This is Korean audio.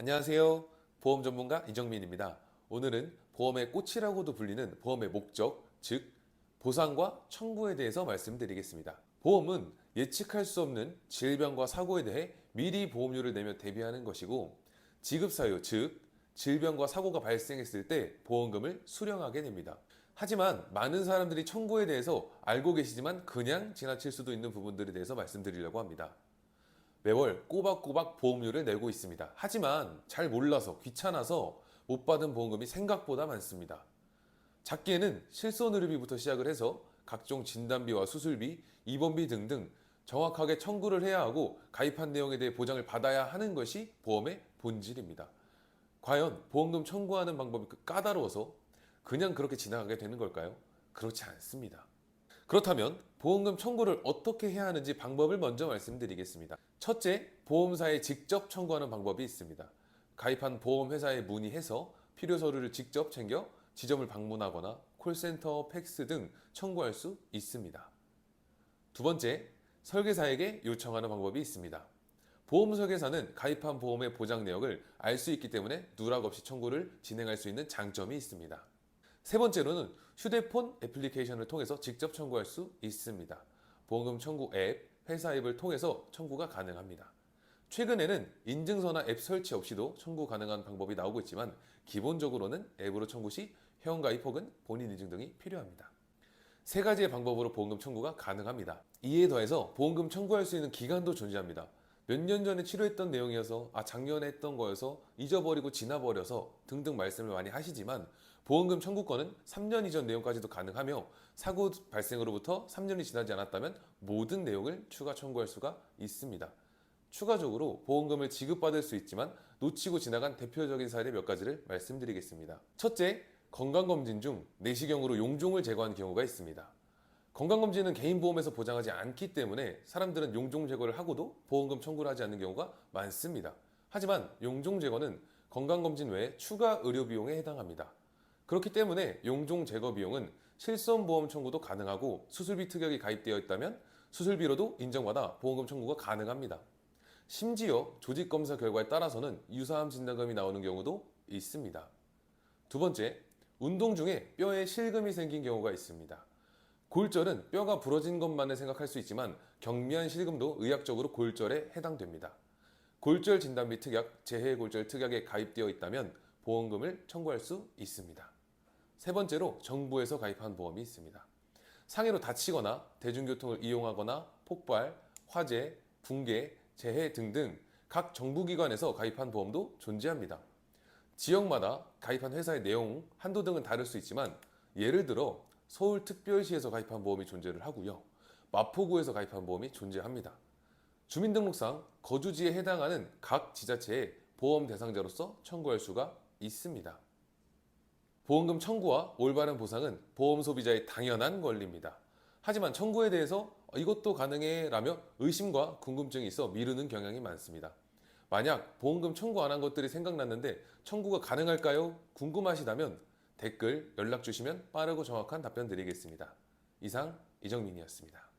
안녕하세요. 보험 전문가 이정민입니다. 오늘은 보험의 꽃이라고도 불리는 보험의 목적, 즉 보상과 청구에 대해서 말씀드리겠습니다. 보험은 예측할 수 없는 질병과 사고에 대해 미리 보험료를 내며 대비하는 것이고 지급 사유, 즉 질병과 사고가 발생했을 때 보험금을 수령하게 됩니다. 하지만 많은 사람들이 청구에 대해서 알고 계시지만 그냥 지나칠 수도 있는 부분들에 대해서 말씀드리려고 합니다. 매월 꼬박꼬박 보험료를 내고 있습니다. 하지만 잘 몰라서 귀찮아서 못 받은 보험금이 생각보다 많습니다. 작게는 실손의료비부터 시작을 해서 각종 진단비와 수술비, 입원비 등등 정확하게 청구를 해야 하고 가입한 내용에 대해 보장을 받아야 하는 것이 보험의 본질입니다. 과연 보험금 청구하는 방법이 그 까다로워서 그냥 그렇게 지나가게 되는 걸까요? 그렇지 않습니다. 그렇다면 보험금 청구를 어떻게 해야 하는지 방법을 먼저 말씀드리겠습니다. 첫째, 보험사에 직접 청구하는 방법이 있습니다. 가입한 보험회사에 문의해서 필요 서류를 직접 챙겨 지점을 방문하거나 콜센터, 팩스 등 청구할 수 있습니다. 두 번째, 설계사에게 요청하는 방법이 있습니다. 보험 설계사는 가입한 보험의 보장 내역을 알 수 있기 때문에 누락 없이 청구를 진행할 수 있는 장점이 있습니다. 세 번째로는 휴대폰 애플리케이션을 통해서 직접 청구할 수 있습니다. 보험금 청구 앱, 회사 앱을 통해서 청구가 가능합니다. 최근에는 인증서나 앱 설치 없이도 청구 가능한 방법이 나오고 있지만 기본적으로는 앱으로 청구 시 회원가입 혹은 본인 인증 등이 필요합니다. 세 가지의 방법으로 보험금 청구가 가능합니다. 이에 더해서 보험금 청구할 수 있는 기간도 존재합니다. 몇 년 전에 치료했던 내용이어서 아 작년에 했던 거여서 잊어버리고 지나버려서 등등 말씀을 많이 하시지만 보험금 청구권은 3년 이전 내용까지도 가능하며 사고 발생으로부터 3년이 지나지 않았다면 모든 내용을 추가 청구할 수가 있습니다. 추가적으로 보험금을 지급받을 수 있지만 놓치고 지나간 대표적인 사례 몇 가지를 말씀드리겠습니다. 첫째, 건강검진 중 내시경으로 용종을 제거한 경우가 있습니다. 건강검진은 개인보험에서 보장하지 않기 때문에 사람들은 용종 제거를 하고도 보험금 청구를 하지 않는 경우가 많습니다. 하지만 용종 제거는 건강검진 외에 추가 의료 비용에 해당합니다. 그렇기 때문에 용종 제거 비용은 실손보험 청구도 가능하고 수술비 특약이 가입되어 있다면 수술비로도 인정받아 보험금 청구가 가능합니다. 심지어 조직검사 결과에 따라서는 유사암 진단금이 나오는 경우도 있습니다. 두 번째, 운동 중에 뼈에 실금이 생긴 경우가 있습니다. 골절은 뼈가 부러진 것만을 생각할 수 있지만 경미한 실금도 의학적으로 골절에 해당됩니다. 골절 진단비 특약, 재해 골절 특약에 가입되어 있다면 보험금을 청구할 수 있습니다. 세 번째로 정부에서 가입한 보험이 있습니다. 상해로 다치거나 대중교통을 이용하거나 폭발, 화재, 붕괴, 재해 등등 각 정부기관에서 가입한 보험도 존재합니다. 지역마다 가입한 회사의 내용, 한도 등은 다를 수 있지만 예를 들어 서울특별시에서 가입한 보험이 존재를 하고요. 마포구에서 가입한 보험이 존재합니다. 주민등록상 거주지에 해당하는 각 지자체의 보험 대상자로서 청구할 수가 있습니다. 보험금 청구와 올바른 보상은 보험 소비자의 당연한 권리입니다. 하지만 청구에 대해서 이것도 가능해 라며 의심과 궁금증이 있어 미루는 경향이 많습니다. 만약 보험금 청구 안 한 것들이 생각났는데 청구가 가능할까요? 궁금하시다면 댓글 연락 주시면 빠르고 정확한 답변 드리겠습니다. 이상 이정민이었습니다.